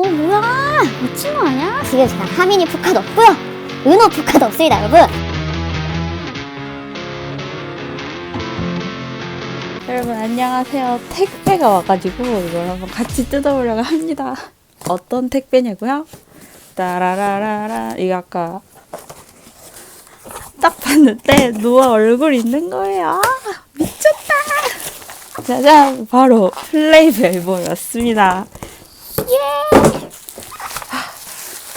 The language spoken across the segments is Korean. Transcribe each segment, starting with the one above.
어 뭐야 미친 거 아니야? 지금 제가 하민이 포카도 없고요 은호 포카도 없습니다 여러분 여러분 안녕하세요. 택배가 와가지고 이걸 한번 같이 뜯어보려고 합니다. 어떤 택배냐고요? 따라라라라 이거 아까 딱 봤는데 노아 얼굴 있는 거예요. 아, 미쳤다. 짜잔 바로 플레이브 앨범이 왔습니다. 예.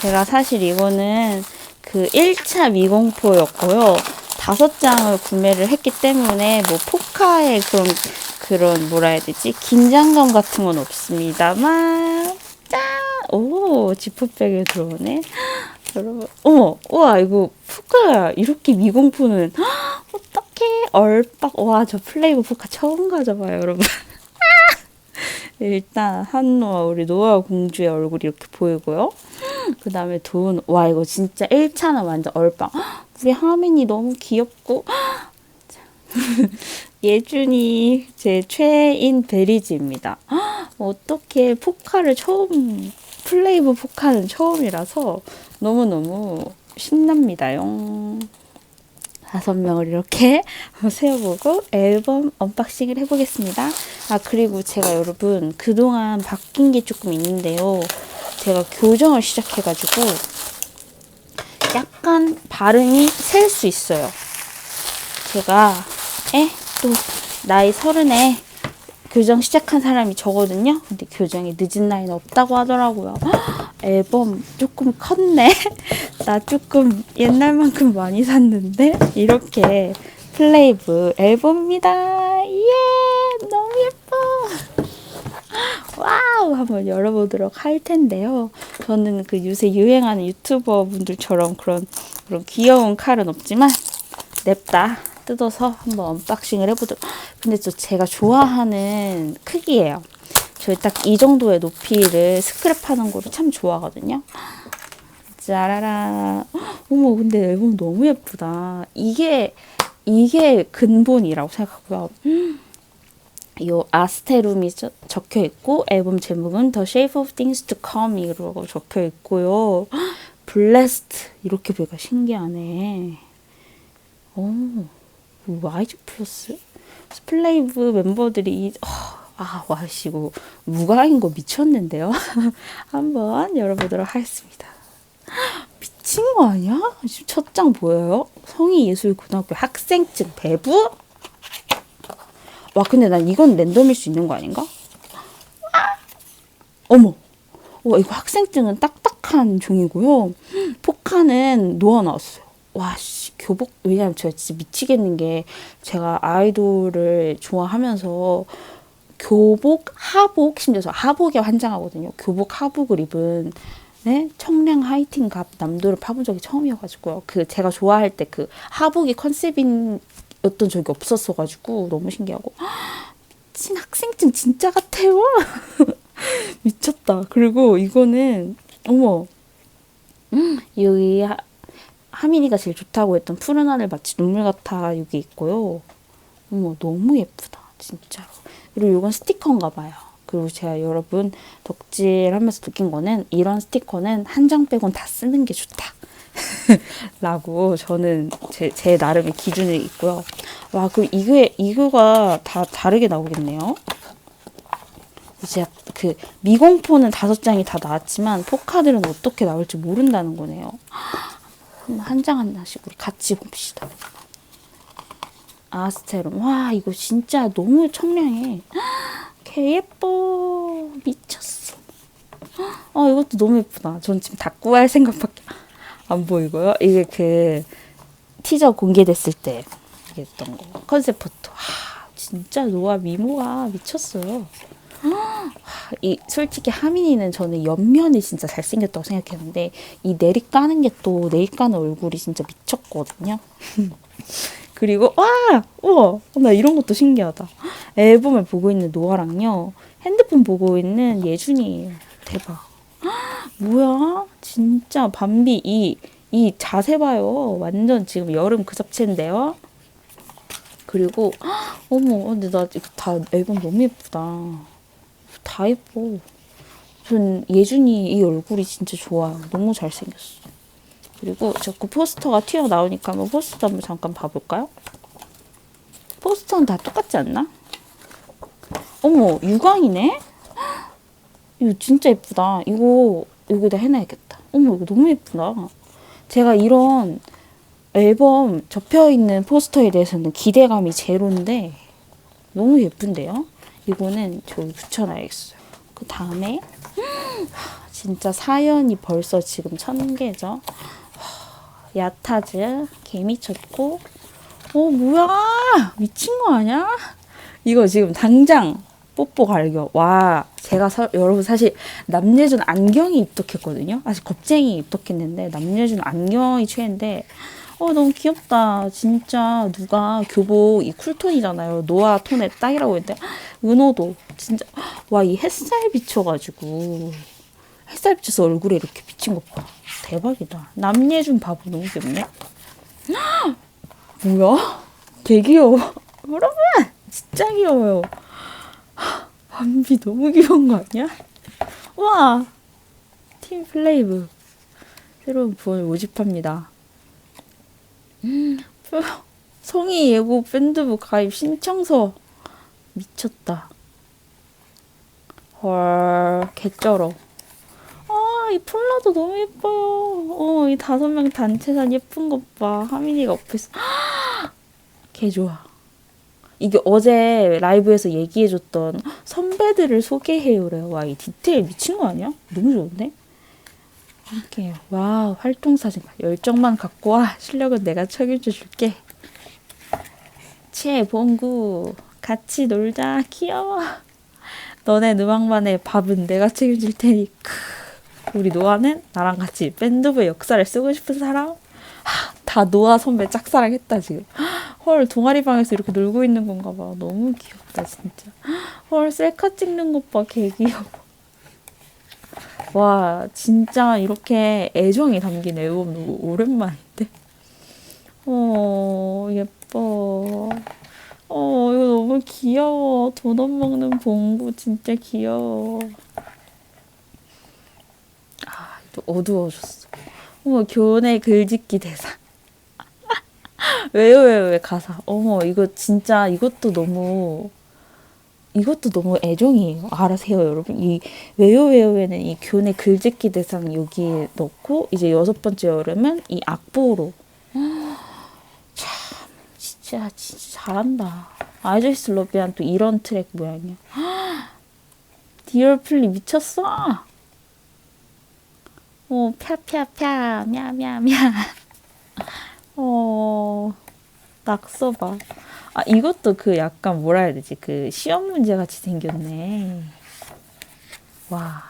제가 사실 이거는 그 1차 미공포였고요. 다섯 장을 구매를 했기 때문에 뭐 포카의 그런 그런 뭐라 해야 되지 긴장감 같은 건 없습니다만 짠! 오 지퍼백에 들어오네. 여러분, 어머, 우와 이거 포카 이렇게 미공포는 어떻게 얼빡 와 저 플레이브 포카 처음 가져봐요 여러분. 일단 한노아 우리 노아 공주의 얼굴이 이렇게 보이고요. 그 다음에 돈, 와, 이거 진짜 1차는 완전 얼빵. 헉, 우리 하민이 너무 귀엽고. 예준이 제 최인 베리즈입니다. 헉, 어떻게 포카를 처음, 플레이브 포카는 처음이라서 너무너무 신납니다요. 다섯 명을 이렇게 세어보고 앨범 언박싱을 해보겠습니다. 아, 그리고 제가 여러분 그동안 바뀐 게 조금 있는데요. 제가 교정을 시작해가지고 약간 발음이 셀 수 있어요. 제가 에? 또 나이 서른에 교정 시작한 사람이 저거든요. 근데 교정이 늦은 나이는 없다고 하더라고요. 헉, 앨범 조금 컸네. 나 조금 옛날만큼 많이 샀는데 이렇게 플레이브 앨범입니다. 예, 너무 예뻐. 와우 한번 열어보도록 할 텐데요. 저는 그 요새 유행하는 유튜버 분들처럼 그런 그런 귀여운 칼은 없지만 냅다 뜯어서 한번 언박싱을 해보도록. 근데 저 제가 좋아하는 크기예요. 저희 딱이 정도의 높이를 스크랩하는 거를 참 좋아하거든요. 짜라라. 어머 근데 앨범 너무 예쁘다. 이게 이게 근본이라고 생각하고요. 요 아스테룸이 저- 적혀 있고 앨범 제목은 The Shape of Things to Come이라고 적혀 있고요. 블레스트 이렇게 보니까 신기하네. 오, YG 플러스 스플레이브 멤버들이 이- 어, 아 와시고 무가인 거 미쳤는데요. 한번 열어보도록 하겠습니다. 미친 거 아니야? 지금 첫 장 보여요? 성희예술고등학교 학생증 배부? 와 근데 난 이건 랜덤일 수 있는 거 아닌가? 어머 와 이거 학생증은 딱딱한 종이고요 포카는 놓아 놨어요 와씨 교복 왜냐면 제가 진짜 미치겠는 게 제가 아이돌을 좋아하면서 교복 하복 심지어 저 하복에 환장하거든요 교복 하복을 입은 네? 청량 하이틴 갑 남도를 파본 적이 처음이어가지고요. 그 제가 좋아할 때 그 하복이 컨셉인 어떤 적이 없었어가지고 너무 신기하고 미친 학생증 진짜 같아요. 미쳤다. 그리고 이거는 어머 음, 여기 하, 하민이가 제일 좋다고 했던 푸른 하늘 마치 눈물 같아 여기 있고요. 어머 너무 예쁘다 진짜로. 그리고 이건 스티커인가 봐요. 그리고 제가 여러분 덕질하면서 느낀 거는 이런 스티커는 한 장 빼곤 다 쓰는 게 좋다. 라고 저는 제, 제 나름의 기준이 있고요. 와, 그 이게 이거가 다 다르게 나오겠네요. 이제 그 미공포는 다섯 장이 다 나왔지만 포카들은 어떻게 나올지 모른다는 거네요. 한장 하나씩 우리 같이 봅시다. 아스테론. 와, 이거 진짜 너무 청량해. 개 예뻐. 미쳤어. 아, 이것도 너무 예쁘다. 전 지금 다 구할 생각밖에 안 보이고요. 이게 그 티저 공개됐을 때 했던 거. 컨셉 포토. 와, 진짜 노아 미모가 미쳤어요. 하, 이 솔직히 하민이는 저는 옆면이 진짜 잘생겼다고 생각했는데 이 내리 까는 게 또 내리 까는 얼굴이 진짜 미쳤거든요. 그리고 와, 우와, 나 이런 것도 신기하다. 앨범을 보고 있는 노아랑요, 핸드폰 보고 있는 예준이에요. 대박. 뭐야? 진짜 밤비 이, 이 자세 봐요. 완전 지금 여름 그 잡채인데요. 그리고 어머, 근데 나 이거 다 앨범 너무 예쁘다. 다 예뻐. 전 예준이 이 얼굴이 진짜 좋아요. 너무 잘생겼어. 그리고 자꾸 포스터가 튀어나오니까 한번 포스터 한번 잠깐 봐볼까요? 포스터는 다 똑같지 않나? 어머, 유광이네? 이거 진짜 예쁘다. 이거 여기다 해놔야겠다. 어머, 이거 너무 예쁘다. 제가 이런 앨범 접혀 있는 포스터에 대해서는 기대감이 제로인데 너무 예쁜데요? 이거는 저기 붙여놔야겠어요. 그 다음에 진짜 사연이 벌써 지금 천 개죠. 야타즈 개미쳤고 어 뭐야 미친 거 아니야? 이거 지금 당장 뽀뽀 갈겨. 와, 제가 사- 여러분 사실 남예준 안경이 입덕했거든요. 아직 겁쟁이 입덕했는데 남예준 안경이 최애인데 어 너무 귀엽다. 진짜 누가 교복 이 쿨톤이잖아요. 노아 톤의 딱이라고 했는데 은호도 진짜 와 이 햇살 비춰가지고 햇살 비쳐서 얼굴에 이렇게 비친 것 봐. 대박이다. 남예준 바보 너무 귀엽네. 뭐야? 개 귀여워. 여러분 진짜 귀여워요. 밤비 너무 귀여운 거 아니야? 와! 팀 플레이브 새로운 부원을 모집합니다. 음, 성희 예고 밴드부 가입 신청서 미쳤다. 헐 개쩔어. 아, 이 폴라도 너무 예뻐요. 어, 이 다섯 명 단체산 예쁜 것 봐. 하민이가 옆에서. 개 좋아. 이게 어제 라이브에서 얘기해줬던 선배들을 소개해요래요. 와, 이 디테일 미친 거 아니야? 너무 좋은데? 함께 와 활동 사진 열정만 갖고 와 실력은 내가 책임져 줄게. 최봉구 같이 놀자 귀여워. 너네 누방반의 밥은 내가 책임질 테니 크. 우리 노아는 나랑 같이 밴드부의 역사를 쓰고 싶은 사람? 하, 다 노아 선배 짝사랑했다 지금. 헐 동아리 방에서 이렇게 놀고 있는 건가 봐. 너무 귀엽다 진짜. 헐 셀카 찍는 것 봐. 개 귀여워. 와 진짜 이렇게 애정이 담긴 앨범 너무 오랜만인데. 어 예뻐. 어 이거 너무 귀여워. 도넛 먹는 봉구 진짜 귀여워. 아 또 어두워졌어. 어머 교내 글짓기 대사. 왜요 왜요 왜 가사 어머 이거 진짜 이것도 너무 이것도 너무 애정이에요. 알아세요, 여러분. 이 왜요 왜요 왜는 이 교내 글짓기 대상 여기에 넣고 이제 여섯 번째 여름은 이 악보로. 참 진짜 진짜 잘한다. 아이저스 러비안 또 이런 트랙 모양이야. 디얼플리 미쳤어. 오 펴펴펴 며며며 어 낙서봐. 아 이것도 그 약간 뭐라 해야 되지 그 시험 문제 같이 생겼네. 와.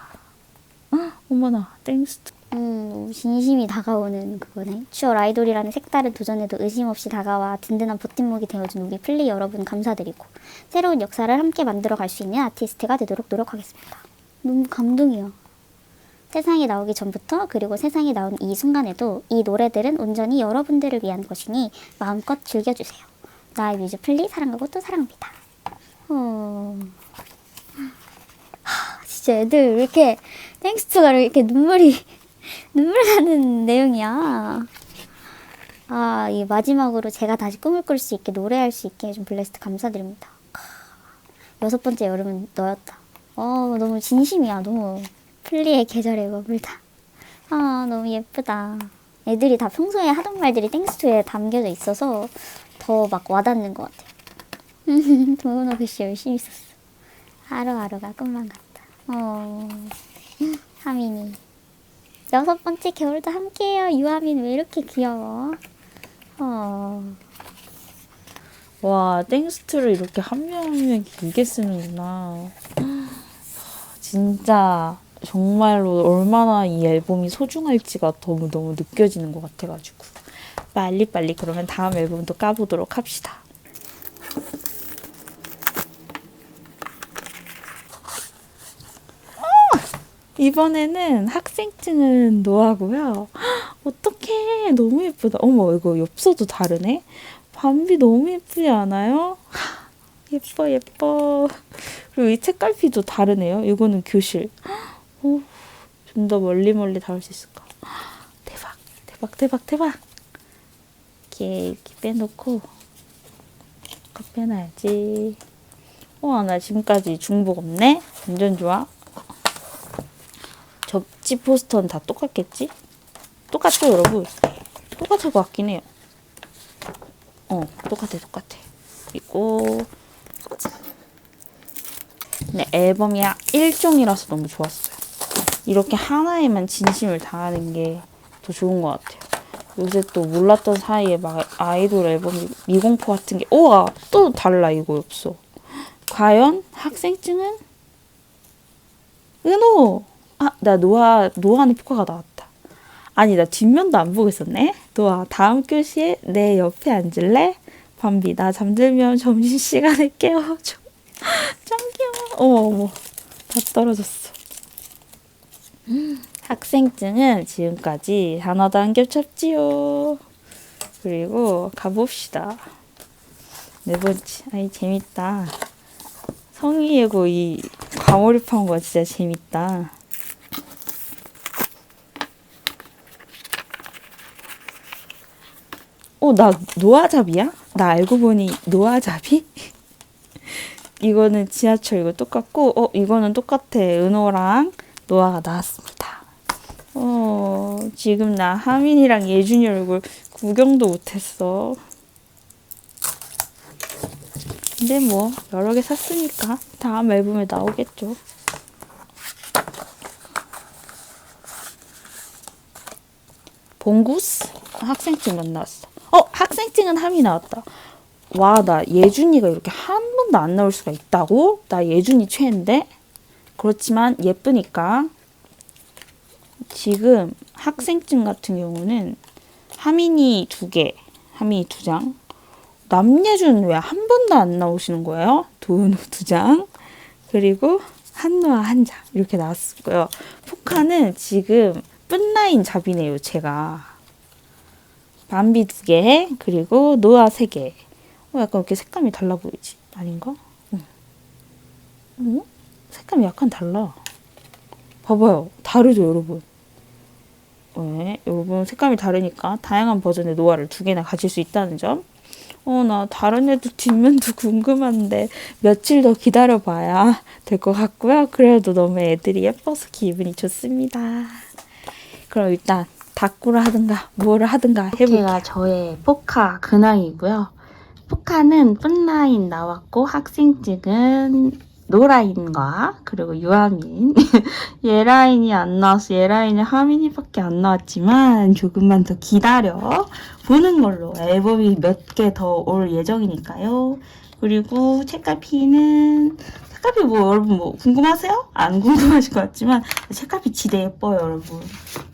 아, 어머나 땡스. 음, 진심이 다가오는 그거네. 추월 아이돌이라는 색다른 도전에도 의심 없이 다가와 든든한 버팀목이 되어준 우리 플리 여러분 감사드리고 새로운 역사를 함께 만들어 갈 수 있는 아티스트가 되도록 노력하겠습니다. 너무 감동이야. 세상에 나오기 전부터 그리고 세상에 나온 이 순간에도 이 노래들은 온전히 여러분들을 위한 것이니 마음껏 즐겨주세요. 나의 뮤즈 플리 사랑하고 또 사랑합니다. 어... 하, 진짜 애들 왜 이렇게 땡스트가 이렇게 눈물이 눈물 나는 내용이야. 아, 이 마지막으로 제가 다시 꿈을 꿀 수 있게 노래할 수 있게 해준 블레스트 감사드립니다. 크, 여섯 번째 여름은 너였다. 어, 너무 진심이야. 너무 플리의 계절에 머물다. 아, 너무 예쁘다. 애들이 다 평소에 하던 말들이 땡스트에 담겨져 있어서 더 막 와닿는 것 같아요. 도훈호 글씨 열심히 썼어. 하루하루가 꿈만 같다. 어, 하민이. 여섯 번째 겨울도 함께해요. 유아민 왜 이렇게 귀여워? 어, 와 땡스트를 이렇게 한 명 한 명 길게 쓰는구나. 진짜 정말로 얼마나 이 앨범이 소중할지가 너무 너무 느껴지는 것 같아가지고 빨리 빨리 그러면 다음 앨범도 까보도록 합시다. 이번에는 학생증은 노하고요. 어떡해. 너무 예쁘다. 어머, 이거 엽서도 다르네. 밤비 너무 예쁘지 않아요? 하, 예뻐, 예뻐. 그리고 이 책갈피도 다르네요. 이거는 교실. 좀 더 멀리 멀리 닿을 수 있을까? 대박, 대박, 대박, 대박. 이렇게, 이렇게 빼놓고 빼놔야지. 와, 나 지금까지 중복 없네. 완전 좋아. 접지 포스터는 다 똑같겠지? 똑같죠, 여러분? 똑같을 것 같긴 해요. 어, 똑같아, 똑같아. 그리고 네, 앨범이 1종이라서 너무 좋았어요. 이렇게 하나에만 진심을 다하는 게 더 좋은 것 같아요. 요새 또 몰랐던 사이에 막 아이돌 앨범이 미공포 같은 게 우와 또 달라 이거 없어. 과연 학생증은 은호 아나 노아 노아는 포카가 나왔다. 아니 나 뒷면도 안 보고 있었네. 노아 다음 교시에 내 옆에 앉을래? 밤비 나 잠들면 점심 시간에 깨워줘. 짱 귀여워. 어머 어머 다 떨어졌어. 학생증은 지금까지 하나도 안 겹쳤지요. 그리고 가봅시다. 네 번째. 아이 재밌다. 성의 예고 이 과몰입한 거 진짜 재밌다. 어, 나 노아잡이야? 나 알고 보니 노아잡이? 이거는 지하철 이거 똑같고, 어, 이거는 똑같아. 은호랑 노아가 나왔습니다. 어, 지금 나 하민이랑 예준이 얼굴 구경도 못했어. 근데 뭐, 여러 개 샀으니까 다음 앨범에 나오겠죠. 봉구스? 학생증 만 나왔어. 어, 학생증은 함이 나왔다. 와, 나 예준이가 이렇게 한 번도 안 나올 수가 있다고? 나 예준이 최애인데? 그렇지만 예쁘니까 지금 학생증 같은 경우는 하민이 두 개, 하민이 두 장, 남예준 왜 한 번도 안 나오시는 거예요? 도은우 두 장, 그리고 한노아 한 장 이렇게 나왔고요. 포카는 지금 뿔라인 잡이네요, 제가. 밤비 두 개, 그리고 노아 세 개. 어, 약간 이렇게 색감이 달라 보이지? 아닌가? 응. 어? 색감이 약간 달라. 봐봐요. 다르죠, 여러분? 네, 여러분 색감이 다르니까 다양한 버전의 노아를 두 개나 가질 수 있다는 점. 어, 나 다른 애들 뒷면도 궁금한데 며칠 더 기다려봐야 될 것 같고요. 그래도 너무 애들이 예뻐서 기분이 좋습니다. 그럼 일단 다꾸를 하든가 뭐를 하든가 해볼게요. 여기가 저의 포카 근황이고요. 포카는 뿔라인 나왔고 학생증은 노라인과 그리고 유아민. 예라인이 안 나와서 예라인은 하민이밖에 안 나왔지만 조금만 더 기다려. 보는 걸로. 앨범이 몇 개 더 올 예정이니까요. 그리고 책갈피는 책갈피 뭐 여러분 뭐 궁금하세요? 안 궁금하실 것 같지만 책갈피 지대 예뻐요 여러분.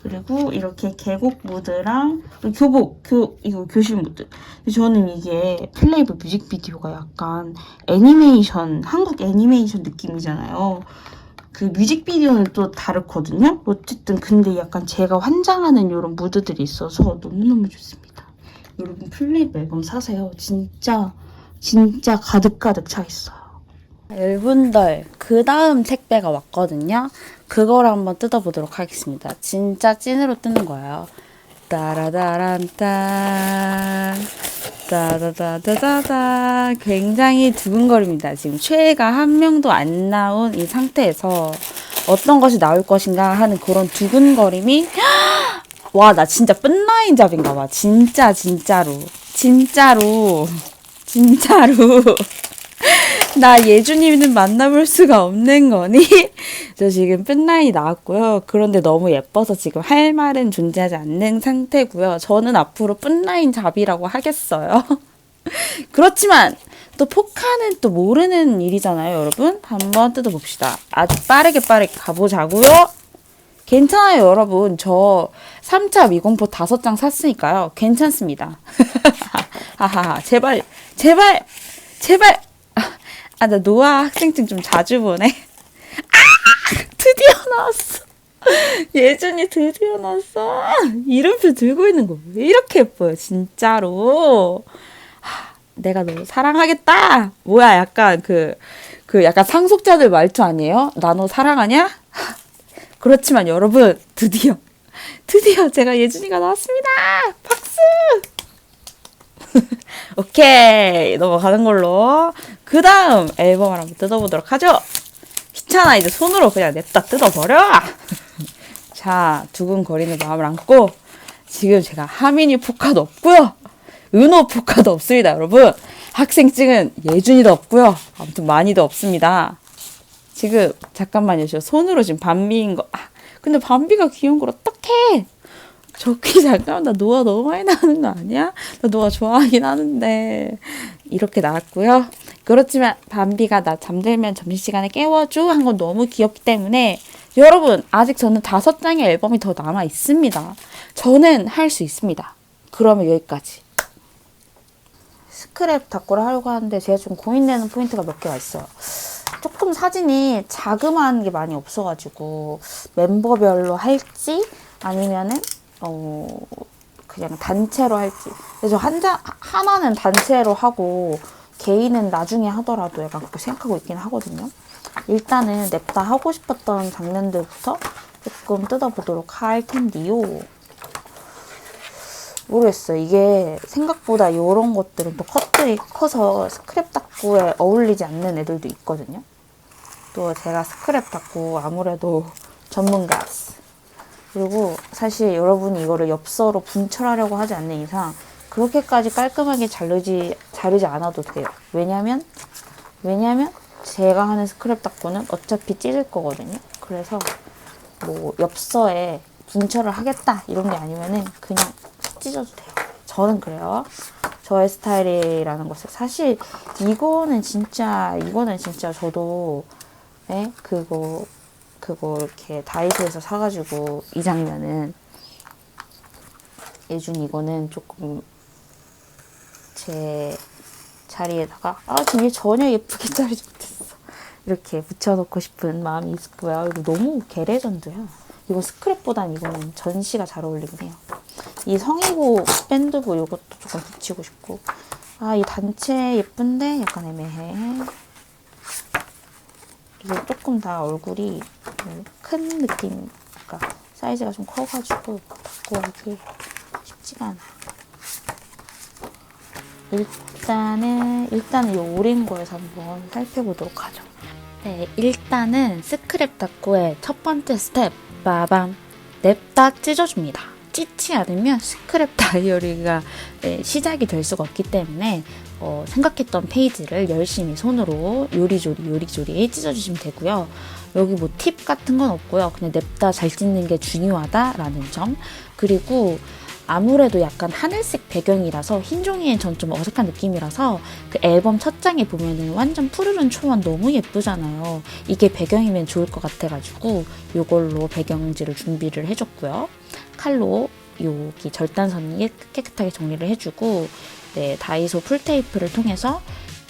그리고 이렇게 계곡 무드랑 교복 교 이거 교실 무드. 저는 이게 플레이브 뮤직비디오가 약간 애니메이션 한국 애니메이션 느낌이잖아요. 그 뮤직비디오는 또 다르거든요. 어쨌든 근데 약간 제가 환장하는 이런 무드들이 있어서 너무너무 좋습니다. 여러분 플레이브 앨범 사세요. 진짜 진짜 가득가득 차 있어요. 여러분들 그 다음 택배가 왔거든요. 그거를 한번 뜯어보도록 하겠습니다. 진짜 찐으로 뜨는 거예요. 따라다란딴 따다다다다다 굉장히 두근거립니다. 지금 최애가 한 명도 안 나온 이 상태에서 어떤 것이 나올 것인가 하는 그런 두근거림이 와 나 진짜 뿔라인 잡인가 봐. 진짜 진짜로 진짜로 진짜로 나 예주님은 만나볼 수가 없는 거니? 저 지금 끈라인이 나왔고요. 그런데 너무 예뻐서 지금 할 말은 존재하지 않는 상태고요. 저는 앞으로 끈라인 잡이라고 하겠어요. 그렇지만 또 포카는 또 모르는 일이잖아요, 여러분. 한번 뜯어봅시다. 아주 빠르게 빠르게 가보자고요. 괜찮아요, 여러분. 저 3차 미공포 5장 샀으니까요. 괜찮습니다. 하하하. 제발, 제발, 제발. 아, 나 노아 학생증 좀 자주 보네. 아! 드디어 나왔어. 예준이 드디어 나왔어. 이름표 들고 있는 거 왜 이렇게 예뻐요, 진짜로. 하, 내가 너 사랑하겠다. 뭐야, 약간 그, 그 약간 상속자들 말투 아니에요? 나 너 사랑하냐? 그렇지만 여러분 드디어 드디어 제가 예준이가 나왔습니다. 박수! 오케이 넘어가는 걸로 그 다음 앨범을 한번 뜯어보도록 하죠. 귀찮아 이제 손으로 그냥 냅다 뜯어버려. 자 두근거리는 마음을 안고 지금 제가 하민이 포카도 없고요. 은호 포카도 없습니다, 여러분. 학생증은 예준이도 없고요. 아무튼 많이도 없습니다. 지금 잠깐만요. 저 손으로 지금 밤비인 거. 아, 근데 밤비가 귀여운 걸 어떡해? 저기 잠깐만 나 노아 너무 많이 나는 거 아니야? 나 노아 좋아하긴 하는데 이렇게 나왔고요. 그렇지만 밤비가 나 잠들면 점심시간에 깨워줘 한 건 너무 귀엽기 때문에 여러분 아직 저는 다섯 장의 앨범이 더 남아 있습니다. 저는 할 수 있습니다. 그러면 여기까지. 스크랩 다꾸를 하려고 하는데 제가 좀 고민되는 포인트가 몇 개가 있어요. 조금 사진이 자그마한 게 많이 없어가지고 멤버별로 할지 아니면은 어 그냥 단체로 할지. 그래서 한장 하나는 단체로 하고 개인은 나중에 하더라도 약간 그렇게 생각하고 있긴 하거든요. 일단은 냅다 하고 싶었던 장면들부터 조금 뜯어보도록 할 텐데요. 모르겠어요. 이게 생각보다 이런 것들은 또 컷들이 커서 스크랩 닦구에 어울리지 않는 애들도 있거든요. 또 제가 스크랩 닦구 아무래도 전문가스. 그리고 사실 여러분이 이거를 엽서로 분철하려고 하지 않는 이상 그렇게까지 깔끔하게 자르지, 자르지 않아도 돼요. 왜냐면, 왜냐면 제가 하는 스크랩 닦구는 어차피 찢을 거거든요. 그래서 뭐 엽서에 분철을 하겠다 이런 게 아니면은 그냥 찢어도 돼요. 저는 그래요. 저의 스타일이라는 것을 사실 이거는 진짜 이거는 진짜 저도 예? 그거 그거 이렇게 다이소에서 사가지고 이 장면은 예준 이거는 조금 제 자리에다가 아 뒤에 전혀 예쁘게 자르지 못했어 이렇게 붙여놓고 싶은 마음이 있고요. 이거 너무 게레전드야. 이거 스크랩보단 이거는 전시가 잘 어울리긴 해요. 이 성이고 밴드고 이것도 조금 붙이고 싶고 아 이 단체 예쁜데 약간 애매해. 이게 조금 다 얼굴이 큰 느낌, 그러니까 사이즈가 좀 커가지고 바꾸기 쉽지가 않아. 일단은 일단은 이 오랜 거에서 한번 살펴보도록 하죠. 네, 일단은 스크랩 닦고의 첫 번째 스텝 빠밤 냅다 찢어줍니다. 찢지 않으면 스크랩 다이어리가 네, 시작이 될 수가 없기 때문에 어, 생각했던 페이지를 열심히 손으로 요리조리 요리조리 찢어주시면 되고요. 여기 뭐 팁 같은 건 없고요. 그냥 냅다 잘 찢는 게 중요하다라는 점. 그리고 아무래도 약간 하늘색 배경이라서 흰 종이엔 전 좀 어색한 느낌이라서 그 앨범 첫 장에 보면은 완전 푸르른 초원 너무 예쁘잖아요. 이게 배경이면 좋을 것 같아가지고 이걸로 배경지를 준비를 해줬고요. 칼로 여기 절단선이 깨끗하게 정리를 해주고 네, 다이소 풀테이프를 통해서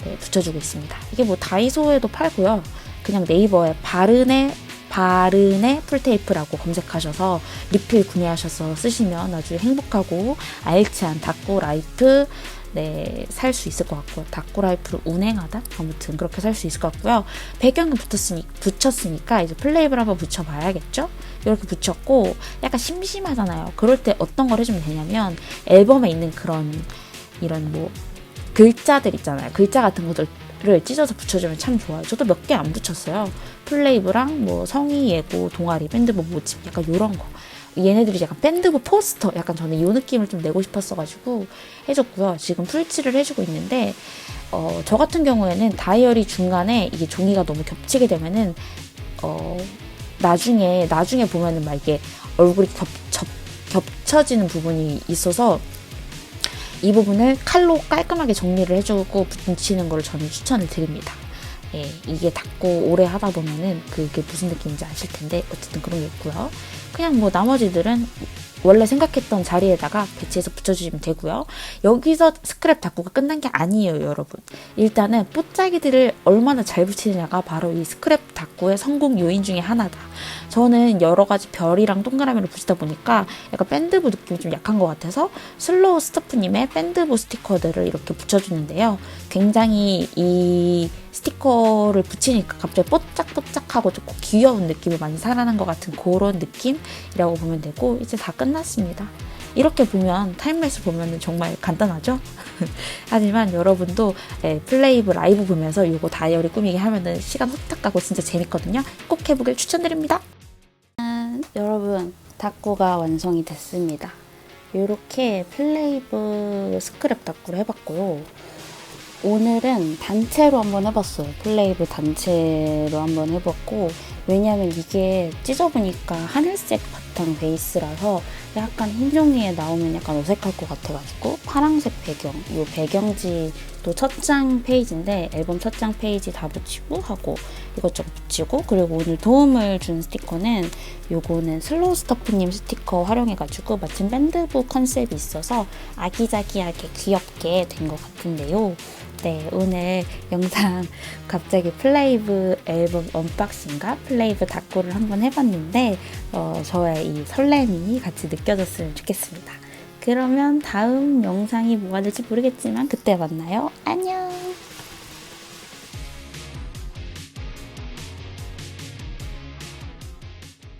네, 붙여주고 있습니다. 이게 뭐 다이소에도 팔고요. 그냥 네이버에 바른의 바른의 풀테이프라고 검색하셔서 리필 구매하셔서 쓰시면 아주 행복하고 알찬 닥고 라이프 네, 살 수 있을 것 같고요. 닥고 라이프를 운행하다? 아무튼 그렇게 살 수 있을 것 같고요. 배경이 붙었으니, 붙였으니까 이제 플레이블 한번 붙여봐야겠죠? 이렇게 붙였고, 약간 심심하잖아요. 그럴 때 어떤 걸 해주면 되냐면, 앨범에 있는 그런, 이런 뭐, 글자들 있잖아요. 글자 같은 것들을 찢어서 붙여주면 참 좋아요. 저도 몇 개 안 붙였어요. 플레이브랑 뭐 성의 예고 동아리 밴드부 모집 약간 요런 거. 얘네들이 약간 밴드부 포스터 약간 저는 이 느낌을 좀 내고 싶었어가지고 해줬고요. 지금 풀칠을 해주고 있는데 어, 저 같은 경우에는 다이어리 중간에 이게 종이가 너무 겹치게 되면은 어, 나중에 나중에 보면은 막 이게 얼굴이 겹, 겹, 겹쳐지는 부분이 있어서 이 부분을 칼로 깔끔하게 정리를 해주고 붙이는 걸 저는 추천을 드립니다. 예, 이게 닦고 오래 하다 보면은 그게 무슨 느낌인지 아실 텐데 어쨌든 그런 게 있고요. 그냥 뭐 나머지들은 원래 생각했던 자리에다가 배치해서 붙여주시면 되고요. 여기서 스크랩 닦고가 끝난 게 아니에요, 여러분. 일단은 뽀짜기들을 얼마나 잘 붙이느냐가 바로 이 스크랩 닦고의 성공 요인 중에 하나다. 저는 여러 가지 별이랑 동그라미를 붙이다 보니까 약간 밴드부 느낌이 좀 약한 것 같아서 슬로우 스토프님의 밴드부 스티커들을 이렇게 붙여주는데요. 굉장히 이 스티커를 붙이니까 갑자기 뽀짝뽀짝하고 조금 귀여운 느낌이 많이 살아난 것 같은 그런 느낌 이라고 보면 되고 이제 다 끝났습니다. 이렇게 보면 타임레스 보면 정말 간단하죠? 하지만 여러분도 예, 플레이브 라이브 보면서 이거 다이어리 꾸미기 하면은 시간 후딱 가고 진짜 재밌거든요. 꼭 해보길 추천드립니다. 짠, 여러분 닭구가 완성이 됐습니다. 이렇게 플레이브 스크랩 닭구를 해봤고요. 오늘은 단체로 한번 해봤어요. 플레이브 단체로 한번 해봤고 왜냐면 이게 찢어보니까 하늘색 바탕 베이스라서 약간 흰 종이에 나오면 약간 어색할 것 같아가지고 파랑색 배경 이 배경지도 첫장 페이지인데 앨범 첫 장 페이지 다 붙이고 하고 이것저것 붙이고 그리고 오늘 도움을 준 스티커는 요거는 슬로우 스토프님 스티커 활용해가지고 마침 밴드부 컨셉이 있어서 아기자기하게 귀엽게 된 것 같은데요. 네, 오늘 영상 갑자기 플레이브 앨범 언박싱과 플레이브 닭구를 한번 해봤는데 어, 저의 이 설렘이 같이 느껴졌으면 좋겠습니다. 그러면 다음 영상이 뭐가 될지 모르겠지만 그때 만나요. 안녕!